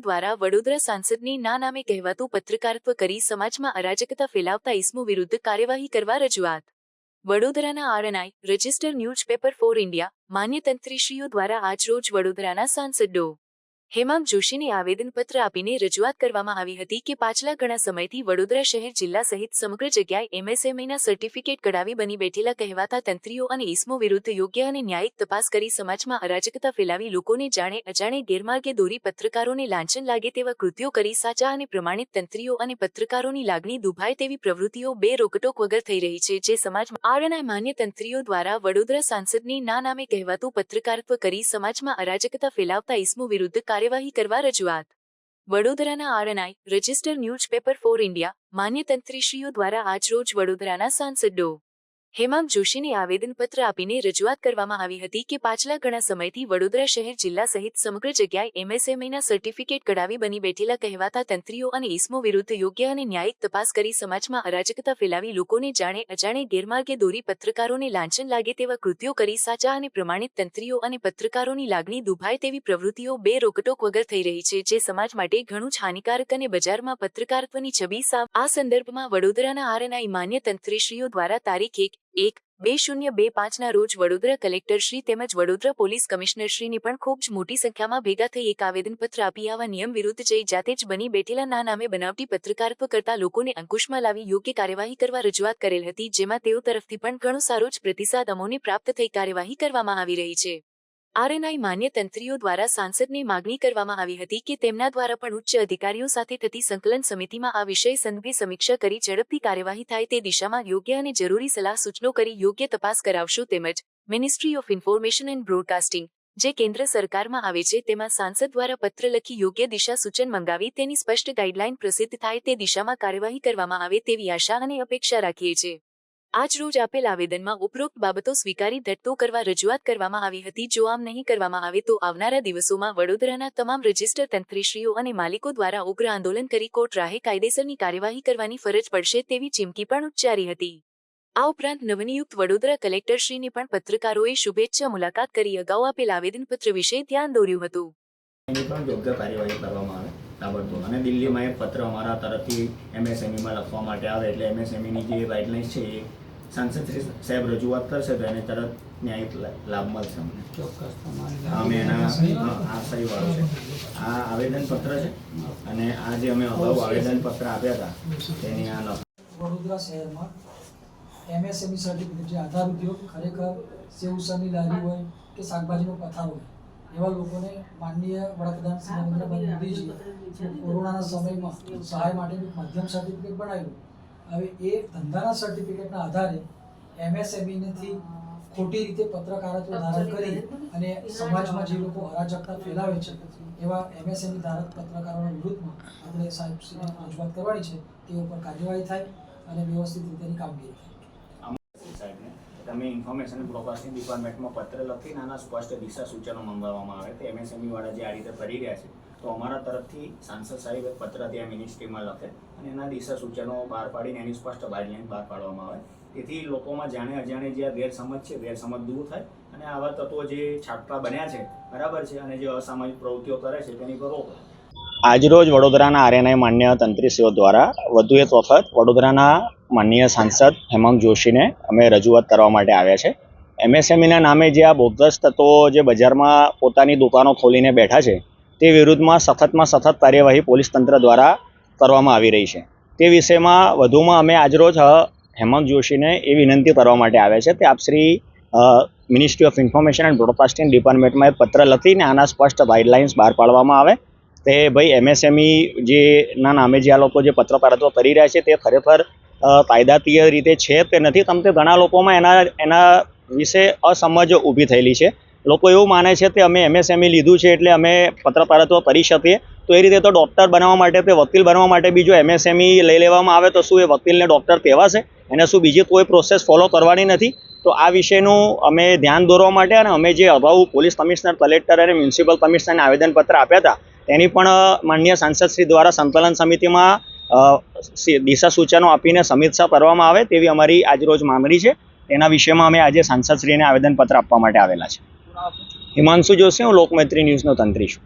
દ્વારા વડોદરા સાંસદની ના નામે કહેવાતું પત્રકારત્વ કરી સમાજમાં અરાજકતા ફેલાવતા ઇસમો વિરુદ્ધ કાર્યવાહી કરવા રજૂઆત. વડોદરાના RNI, register newspaper for India, માન્ય તંત્રીશ્રીઓ દ્વારા આજરોજ વડોદરાના સાંસદ ડો. હેમાંગ જોશીને આવેદનપત્ર આપીને રજૂઆત કરવામાં આવી હતી કે પાછલા ઘણા સમયથી વડોદરા શહેર જિલ્લા સહિત સમગ્ર જગ્યાએ એમએસએમઈના સર્ટિફિકેટ કઢાવી બની બેઠેલા કહેવાતા તંત્રીઓ અને ઇસમો વિરુદ્ધ યોગ્ય અને ન્યાયિક તપાસ કરી સમાજમાં અરાજકતા ફેલાવી લોકોને જાણે અજાણે ગેરમાર્ગે દોરી પત્રકારોને લાંછન લાગે તેવા કૃત્યો કરી સાચા અને પ્રમાણિત તંત્રીઓ અને પત્રકારોની લાગણી દુભાય તેવી પ્રવૃત્તિઓ બે રોકટોક વગર થઈ રહી છે જે સમાજમાં આરએનઆઈ માન્ય તંત્રીઓ દ્વારા વડોદરા સાંસદની ના નામે કહેવાતું પત્રકારત્વ કરી સમાજમાં અરાજકતા ફેલાવતા ઇસમો વિરુદ્ધ કાર્યવાહી કરવા રજૂઆત. વડોદરાના RNI, register newspaper for India માન્ય તંત્રીશ્રીઓ દ્વારા આજરોજ વડોદરાના સાંસદ ડો હેમાંગ જોશીને આવેદનપત્ર આપીને રજૂઆત કરવામાં આવી હતી કે પાછલા ઘણા સમયથી વડોદરા શહેર જિલ્લા સહિત સમગ્ર જગ્યાએ એમએસએમઈના સર્ટિફિકેટ કઢાવી બની બેઠેલા કહેવાતા તંત્રીઓ અને ઇસમો વિરુદ્ધ યોગ્ય અને ન્યાયિક તપાસ કરી સમાજમાં અરાજકતા ફેલાવી લોકોને જાણે અજાણે ગેરમાર્ગે દોરી પત્રકારોને લાંછન લાગે તેવા કૃત્યો કરી સાચા અને પ્રમાણિત તંત્રીઓ અને પત્રકારોની લાગણી દુભાય તેવી પ્રવૃત્તિઓ બે રોકટોક વગર થઈ રહી છે જે સમાજ માટે ઘણું જ હાનિકારક અને બજારમાં પત્રકારત્વની છબી સાવ આ સંદર્ભમાં વડોદરાના આરએનઆઈ માન્ય તંત્રીશ્રીઓ દ્વારા તારીખ એક એક, બે શૂન્ય બે પાંચના રોજ વડોદરા કલેક્ટરશ્રી તેમજ વડોદરા પોલીસ કમિશનરશ્રીની પણ ખૂબ જ મોટી સંખ્યામાં ભેગા થઈ એક આવેદનપત્ર આપી આવા નિયમ વિરુદ્ધ જઈ જાતે જ બની બેઠેલા ના નામે બનાવટી પત્રકારત્વ કરતા લોકોને અંકુશમાં લાવી યોગ્ય કાર્યવાહી કરવા રજૂઆત કરેલ હતી, જેમાં તેઓ તરફથી પણ ઘણો સારો જ પ્રતિસાદ અમોને પ્રાપ્ત થઈ કાર્યવાહી કરવામાં આવી રહી છે. આરએનઆઈ માન્ય તંત્રીઓ દ્વારા સાંસદને માગણી કરવામાં આવી હતી કે તેમના દ્વારા પણ ઉચ્ચ અધિકારીઓ સાથે થતી સંકલન સમિતિમાં આ વિષય સંદર્ભે સમીક્ષા કરી ઝડપથી કાર્યવાહી થાય તે દિશામાં યોગ્ય અને જરૂરી સલાહ સૂચનો કરી યોગ્ય તપાસ કરાવશો તેમજ ministry of information and broadcasting જે કેન્દ્ર સરકારમાં આવે છે, તેમાં સાંસદ દ્વારા પત્ર લખી યોગ્ય દિશા સૂચન મંગાવી તેની સ્પષ્ટ ગાઈડલાઈન પ્રસિદ્ધ થાય તે દિશામાં કાર્યવાહી કરવામાં આવે તેવી આશા અને અપેક્ષા રાખીએ છીએ. આજ રોજ આપેલ આવેદનમાં ઉપરોક્ત બાબતો સ્વીકારી ધટતો કરવા રજૂઆત કરવામાં આવી હતી. જો આમ નહીં કરવામાં આવે તો આવનારા દિવસોમાં વડોદરાના તમામ રજિસ્ટર તંત્રીશ્રીઓ અને માલિકો દ્વારા ઉગ્ર આંદોલન કરી કોર્ટ રાહે કાયદેસરની કાર્યવાહી કરવાની ફરજ પડશે તેવી ચીમકી પણ ઉચ્ચારી હતી. આ ઉપરાંત નવનિયુક્ત વડોદરા કલેક્ટરશ્રીની પણ પત્રકારોએ શુભેચ્છા મુલાકાત કરી અગાઉ આપેલ આવેદનપત્ર વિશે ધ્યાન દોર્યું હતું. તાબડતોબ અને દિલ્હીમાં એ પત્ર અમારા તરફથી એમએસએમઈમાં લખવા માટે આવે એટલે એમએસએમઈની જે ગાઈડલાઇન્સ છે એ સાંસદ શ્રી સાહેબ રજૂઆત કરશે તો એને તરત ન્યાયિક લાભ મળશે અમને. ચોક્કસ અમે એના આ સહીવાળો છે. આ આવેદનપત્ર છે અને આ જે અમે અગાઉ આવેદનપત્ર આપ્યા હતા તેની આ વડોદરા શહેરમાં એમએસએમઈ સર્ટિફિકેટ જે આધાર ઉદ્યોગ ખરેખર સેવસરની લારી હોય કે શાકભાજીનો પથાર હોય એવા લોકોને માનનીય વડાપ્રધાન શ્રી નરેન્દ્રભાઈ મોદીજી કોરોનાના સમયમાં સહાય માટેનું માધ્યમ સર્ટિફિકેટ બનાવ્યું. હવે એ ધંધાના સર્ટિફિકેટના આધારે એમએસએમઈનેથી ખોટી રીતે પત્રકારત્વ ધારણ કરી અને સમાજમાં જે લોકો અરાજકતા ફેલાવે છે એવા એમએસએમઈ ધારક પત્રકારોના વિરુદ્ધમાં આપણે સાહેબશ્રીને રજૂઆત કરવાની છે તે ઉપર કાર્યવાહી થાય અને વ્યવસ્થિત રીતેની કામગીરી થાય. તમે ઇન્ફોર્મેશન બ્રોડકાસ્ટિંગ ડિપાર્ટમેન્ટમાં પત્ર લખીને આના સ્પષ્ટ દિશા સૂચનો મંગાવવામાં આવે તો એમએસએમઈ વાળા જે આ રીતે કરી રહ્યા છે, તો અમારા તરફથી સાંસદ સાહેબ પત્ર ત્યાં મિનિસ્ટ્રીમાં લખે અને એના દિશા સૂચનો બહાર પાડીને એની સ્પષ્ટ ગાઈડલાઇન બહાર પાડવામાં આવે. તેથી લોકોમાં જાણે અજાણે જે આ ગેરસમજ છે, ગેરસમજ દૂર થાય અને આવા તત્વો જે છાટકા બન્યા છે, બરાબર છે અને જે અસામાજિક પ્રવૃત્તિઓ કરે છે, તેની પર રોક આજરોજ વડોદરાના આરએનઆઈ માન્ય તંત્રીશ્રીઓ દ્વારા વધુ એક વખત વડોદરાના માનનીય સાંસદ હેમંત જોશીને અમે રજૂઆત કરવા માટે આવ્યા છે. એમએસએમઈના નામે જે આ બોગસ તત્વો જે બજારમાં પોતાની દુકાનો ખોલીને બેઠા છે, તે વિરુદ્ધમાં સખતમાં સખત કાર્યવાહી પોલીસ તંત્ર દ્વારા કરવામાં આવી રહી છે. તે વિષયમાં વધુમાં અમે આજરોજ હેમંત જોશીને એ વિનંતી કરવા માટે આવ્યા છે તે આપ Shri ministry of information and broadcasting ડિપાર્ટમેન્ટમાં એક પત્ર લખીને આના સ્પષ્ટ ગાઈડલાઇન્સ બહાર પાડવામાં આવે. તે ભાઈ એમએસએમઈ જે ના નામે જે આ લોકો જે પત્રકારત્વ કરી રહ્યા છે, તે ખરેખર કાયદાકીય રીતે છે કે નથી? તમ તે ઘણા લોકોમાં એના એના વિશે અસમજ ઊભી થયેલી છે. લોકો એવું માને છે કે અમે એમએસએમઈ લીધું છે એટલે અમે પત્રકારત્વ કરી શકીએ. તો એ રીતે તો ડૉક્ટર બનાવવા માટે કે વકીલ બનવા માટે બી એમએસએમઈ લઈ લેવામાં આવે તો શું એ વકીલને ડૉક્ટર કહેવાશે? એને શું બીજી કોઈ પ્રોસેસ ફોલો કરવાની નથી? તો આ વિષયનું અમે ધ્યાન દોરવા માટે અને અમે જે અગાઉ પોલીસ કમિશનર, કલેક્ટર અને મ્યુનિસિપલ કમિશનરને આવેદનપત્ર આપ્યા હતા તેની પણ માન્ય સાંસદશ્રી સાંસદ શ્રી દ્વારા સંકલન સમિતિમાં દિશા સૂચનો આપીને સમીક્ષા કરવામાં આવે તેવી અમારી આજરોજ માંગણી છે. તેના વિષયમાં અમે આજે સાંસદશ્રીને આવેદનપત્ર આપવા માટે આવેલા છે. હિમાંશુ જોશી, હું લોકમૈત્રી ન્યૂઝનો તંત્રી છું.